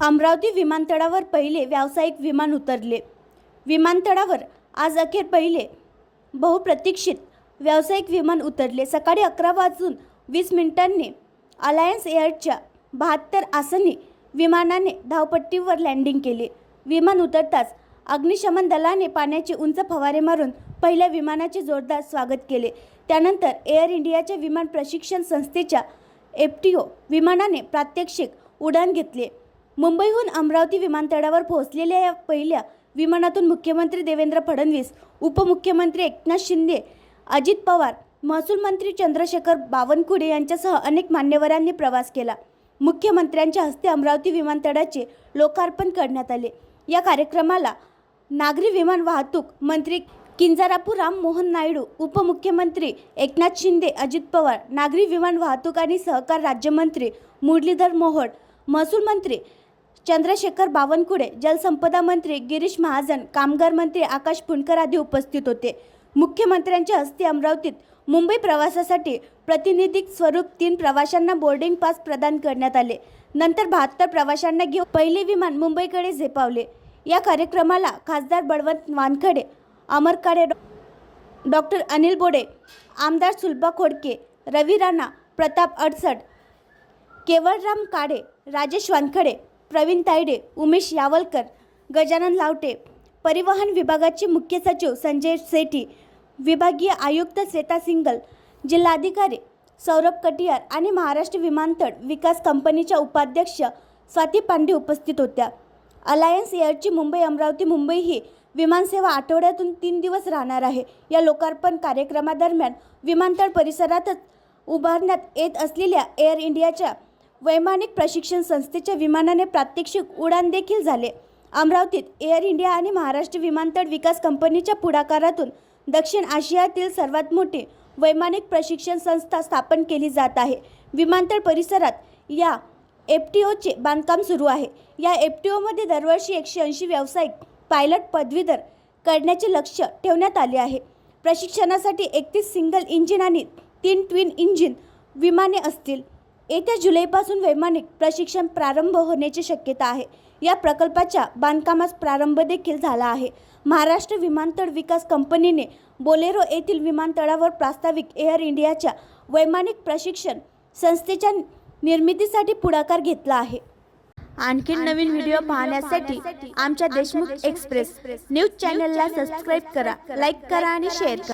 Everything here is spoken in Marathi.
अमरावती विमानतळावर पहिले व्यावसायिक विमान उतरले. विमानतळावर आज अखेर पहिले बहुप्रतीक्षित व्यावसायिक विमान उतरले. सकाळी अकरा वाजून वीस मिनिटांनी अलायन्स एअरच्या बहात्तर आसनी विमानाने धावपट्टीवर लँडिंग केले. विमान उतरताच अग्निशमन दलाने पाण्याचे उंच फवारे मारून पहिल्या विमानाचे जोरदार स्वागत केले. त्यानंतर एअर इंडियाच्या विमान प्रशिक्षण संस्थेच्या एफ टी ओ विमानाने प्रात्यक्षिक उड्डाण घेतले. मुंबईहून अमरावती विमानतळावर पोहोचलेल्या या पहिल्या विमानातून मुख्यमंत्री देवेंद्र फडणवीस उपमुख्यमंत्री एकनाथ शिंदे अजित पवार महसूल मंत्री चंद्रशेखर बावनकुळे यांच्यासह अनेक मान्यवरांनी प्रवास केला. मुख्यमंत्र्यांच्या हस्ते अमरावती विमानतळाचे लोकार्पण करण्यात आले. या कार्यक्रमाला नागरी विमान वाहतूक मंत्री किंजारापू राम मोहन नायडू उपमुख्यमंत्री एकनाथ शिंदे अजित पवार नागरी विमान वाहतूक आणि सहकार राज्यमंत्री मुरलीधर मोहोळ महसूल मंत्री चंद्रशेखर बावनकुळे जलसंपदा मंत्री गिरीश महाजन कामगार मंत्री आकाश फुंडकर आदी उपस्थित होते. मुख्यमंत्र्यांच्या हस्ते अमरावतीत मुंबई प्रवासासाठी प्रतिनिधिक स्वरूप तीन प्रवाशांना बोर्डिंग पास प्रदान करण्यात आले. नंतर बहात्तर प्रवाशांना घेऊन पहिले विमान मुंबईकडे झेपावले. या कार्यक्रमाला खासदार बळवंत वानखडे अमर काळे डॉक्टर अनिल बोडे आमदार सुलभा खोडके रवी राणा प्रताप अडसड केवळराम काडे राजेश वानखडे प्रवीण तायडे उमेश यावलकर गजानन लावटे परिवहन विभागाचे मुख्य सचिव संजय सेठी विभागीय आयुक्त श्वेता सिंगल जिल्हाधिकारी सौरभ कटियार आणि महाराष्ट्र विमानतळ विकास कंपनीच्या उपाध्यक्ष स्वाती पांडे उपस्थित होत्या. अलायन्स एअरची मुंबई अमरावती मुंबई ही विमानसेवा आठवड्यातून तीन दिवस राहणार आहे. या लोकार्पण कार्यक्रमादरम्यान विमानतळ परिसरातच उभारण्यात येत असलेल्या एअर इंडियाच्या वैमानिक प्रशिक्षण संस्थेच्या विमानाने प्रात्यक्षिक उडान देखील झाले. अमरावतीत एअर इंडिया आणि महाराष्ट्र विमानतळ विकास कंपनीच्या पुढाकारातून दक्षिण आशियातील सर्वात मोठी वैमानिक प्रशिक्षण संस्था स्थापन केली जात आहे. विमानतळ परिसरात या एफ टी ओचे बांधकाम सुरू आहे. या एफ टी ओमध्ये दरवर्षी एकशे ऐंशी व्यावसायिक पायलट पदवीधर करण्याचे लक्ष ठेवण्यात आले आहे. प्रशिक्षणासाठी एकतीस सिंगल इंजिन आणि तीन ट्विन इंजिन विमाने असतील. येत्या जुलैपासून वैमानिक प्रशिक्षण प्रारंभ होण्याची शक्यता आहे. या प्रकल्पाच्या बांधकामास प्रारंभ देखील झाला आहे. महाराष्ट्र विमानतळ विकास कंपनीने बोलेरो येथील विमानतळावर प्रास्ताविक एअर इंडियाच्या वैमानिक प्रशिक्षण संस्थेच्या निर्मितीसाठी पुढाकार घेतला आहे. आणखी नवीन व्हिडिओ पाहण्यासाठी आमच्या देशमुख एक्सप्रेस. न्यूज चॅनलला सबस्क्राईब करा लाईक करा आणि शेअर करा.